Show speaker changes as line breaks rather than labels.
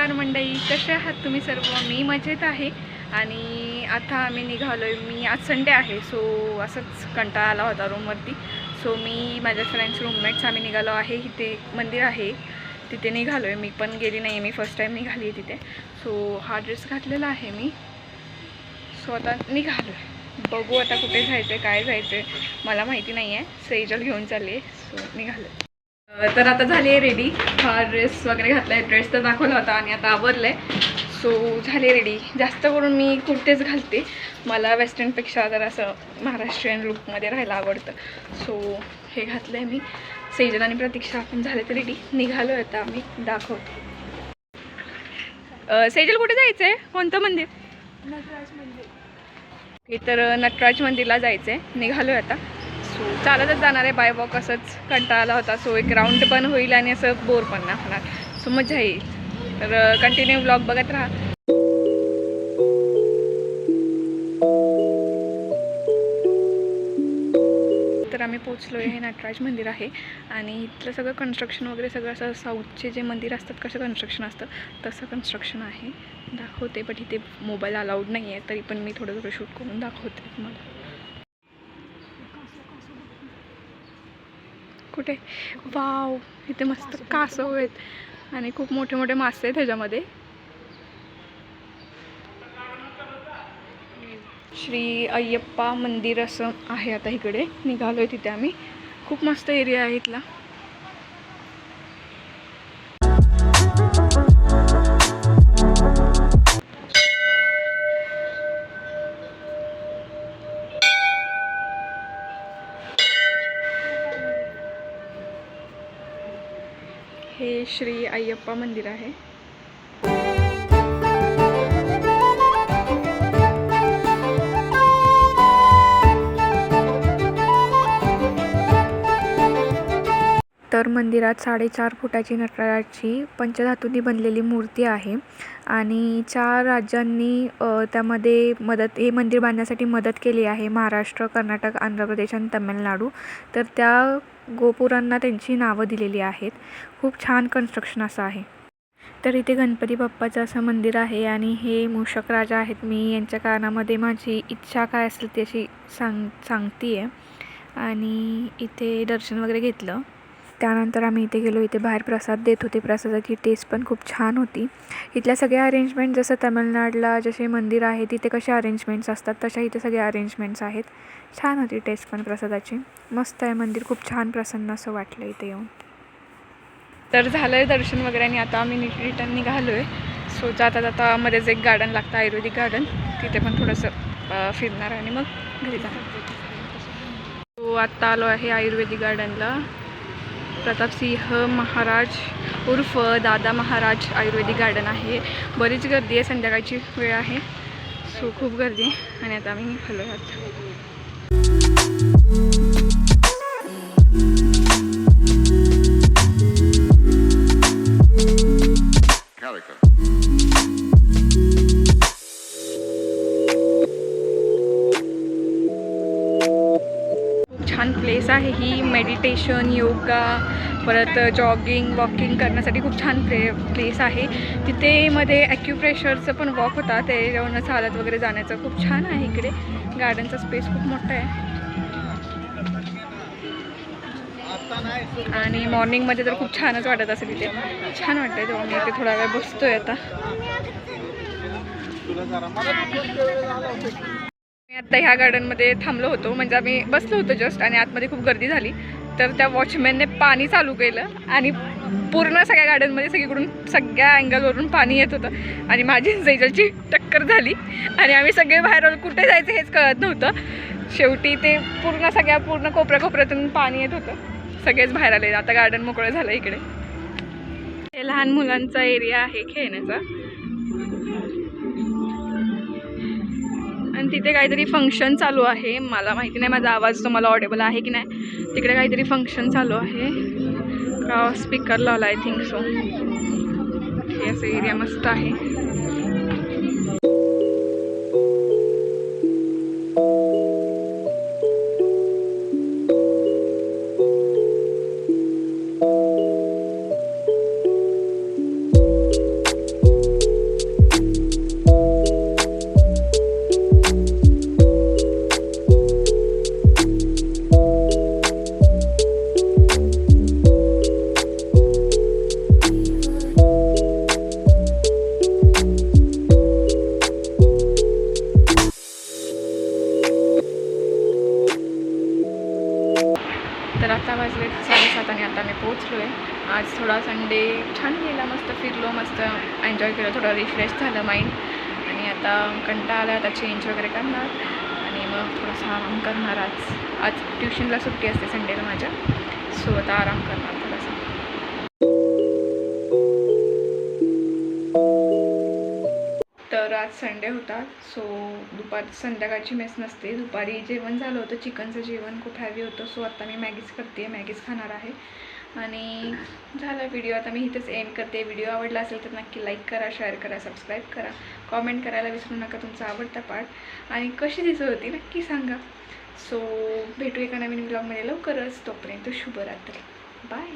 नमस्कार मंडई कसे आहात तुम्ही सर्व? मी मजेत आहे. आणि आता आम्ही निघालो आहे मी आज संडे आहे सो असंच कंटाळा आला होता रूमवरती सो मी माझ्या फ्रेंड्स रूममेट्स आम्ही निघालो आहे इथे मंदिर आहे. तिथे निघालो आहे मी पण गेली नाही मी फर्स्ट टाईम निघाली आहे तिथे. सो हा ड्रेस घातलेला आहे मी. सो आता निघालो आहे बघू आता कुठे जायचं आहे काय जायचं आहे मला माहिती नाही आहे सेजल घेऊन चालली आहे सो निघालो आहे तर आता झाली आहे रेडी हा ड्रेस वगैरे घातला आहे ड्रेस तर दाखवला होता आणि आता आवरलं आहे सो झाले रेडी जास्त करून मी कुर्तेच घालते. मला वेस्टर्नपेक्षा जर असं महाराष्ट्रीयन लुकमध्ये राहायला आवडतं. सो हे घातलं आहे मी. सेजल आणि प्रतीक्षा आपण झाले तर रेडी निघालो आहे आता आम्ही. दाखवतो. सेजल कुठे जायचं आहे कोणतं मंदिर?
नटराज मंदिर.
हे तर नटराज मंदिरला जायचं आहे निघालो आहे आता. सो चालतच जाणार आहे बाय वॉक असंच कंटाळा आला होता. सो एक राऊंड पण होईल आणि असं बोर पण नाही होणार सो मजा येईल. तर कंटिन्यू ब्लॉग बघत राहा. तर आम्ही पोचलो आहे हे नटराज मंदिर आहे. आणि इथलं सगळं कन्स्ट्रक्शन वगैरे सगळं असं साऊथचे जे मंदिर असतात कसं कन्स्ट्रक्शन असतं तसं कन्स्ट्रक्शन आहे. दाखवते बट इथे मोबाईल अलाउड नाही आहे तरी पण मी थोडं थोडं शूट करून दाखवते तुम्हाला. कुठे? वाव इथे मस्त कासव आहेत. आणि खूप मोठे मोठे मासे आहेत ह्याच्यामध्ये. श्री अय्यप्पा मंदिर असं आहे आता इकडे. निघालो आहे तिथे आम्ही. खूप मस्त एरिया आहे इथला. हे श्री अय्यप्पा मंदिर आहे. तर मंदिरात साडेचार फुटाची नटराजाची पंचधातूंनी बनलेली मूर्ती आहे. आणि चार राज्यांनी त्यामध्ये मदत हे मंदिर बांधण्यासाठी मदत केली आहे. महाराष्ट्र कर्नाटक आंध्र प्रदेश आणि तमिळनाडू. तर त्या गोपुरांना त्यांची नावं दिलेली आहेत. खूप छान कन्स्ट्रक्शन असं आहे. तर इथे गणपती बाप्पाचं असं मंदिर आहे आणि हे मूषक राजा आहेत. मी यांच्या कानामध्ये माझी इच्छा काय असेल ती अशी सांग सांगते आहे आणि इथे दर्शन वगैरे घेतलं. त्यानंतर आम्ही इथे गेलो इथे बाहेर प्रसाद देत होते. प्रसादाची टेस्ट पण खूप छान होती. इथल्या सगळ्या अरेंजमेंट जसं तमिळनाडला जसे मंदिर आहे तिथे कसे अरेंजमेंट्स असतात तशा इथे सगळ्या अरेंजमेंट्स आहेत. छान होती टेस्ट पण प्रसादाची. मस्त आहे मंदिर खूप छान प्रसन्न असं वाटलं इथे येऊन. तर झालं आहे दर्शन वगैरे आणि आता आम्ही नीट रिटर्न निघालो आहे सो जाता जाता मध्येच एक गार्डन लागतं आयुर्वेदिक गार्डन तिथे पण थोडंसं फिरणार आणि मग घरी जाणार. सो आत्ता आलो आहे आयुर्वेदिक गार्डनला प्रतापसिंह महाराज उर्फ दादा महाराज आयुर्वेदिक गार्डन आहे. बरीच गर्दी आहे संध्याकाळची वेळ आहे. सो खूप गर्दी आहे आणि आता आम्ही हलो आहोत.
Calico.
प्लेस आहे. ही मेडिटेशन योगा परत जॉगिंग वॉकिंग करण्यासाठी खूप छान प्ले प्लेस आहे. तिथे मध्ये ॲक्युप्रेशरचं पण वॉक होता. ते जेवण चालत वगैरे जाण्याचं खूप छान आहे इकडे. गार्डनचा स्पेस खूप मोठा आहे. आणि मॉर्निंगमध्ये तर खूप छानच वाटत असेल इथे. छान वाटतंय तेव्हा. मी इथे थोडा वेळ बसतोय आता. मी आता ह्या गार्डनमध्ये थांबलो होतो. म्हणजे आम्ही बसलो होतो जस्ट आणि आतमध्ये खूप गर्दी झाली. तर त्या वॉचमॅनने पाणी चालू केलं आणि पूर्ण सगळ्या गार्डनमध्ये सगळीकडून सगळ्या अँगलवरून पाणी येत होतं. आणि माझी जैजलची टक्कर झाली. आणि आम्ही सगळे बाहेर आलो. कुठे जायचं हेच कळत नव्हतं. शेवटी ते पूर्ण सगळ्या पूर्ण कोपऱ्या कोपऱ्यातून पाणी येत होतं. सगळेच बाहेर आले. आता गार्डन मोकळं झालं इकडे. हे लहान मुलांचा एरिया आहे खेळण्याचा. तिथे काहीतरी फंक्शन चालू आहे. मला माहिती नाही माझा आवाज तुम्हाला ऑडेबल आहे की नाही. तिकडे काहीतरी फंक्शन चालू आहे. का स्पीकर लावला आय थिंक सो हे असं एरिया मस्त आहे. पोचलो आहे आज थोडा संडे छान गेला मस्त फिरलो मस्त एन्जॉय केलं थोडं रिफ्रेश झालं माइंड आणि आता कंटा आला आता चेंज वगैरे करणार. आणि मग थोडासा आराम करणार आज. आज ट्युशनला सुट्टी असते संडेला माझ्या. सो आता आराम करणार आज संडे होता. सो दुपार संध्याकाळची मेस नसते. दुपारी जेवण झालं होतं. चिकनचं जेवण खूप हॅवी होतं. सो आता मी मॅगीज करते. मॅगीज खाणार आहे. आणि झाला व्हिडिओ आता मी इथेच एंड करते. व्हिडिओ आवडला असेल तर नक्की लाईक करा शेअर करा सबस्क्राईब करा. कॉमेंट करायला विसरू नका तुमचा आवडता पार्ट आणि कशी दिसत होती नक्की सांगा. सो भेटू एका नवीन ब्लॉगमध्ये लवकरच. तोपर्यंत शुभरात्री. बाय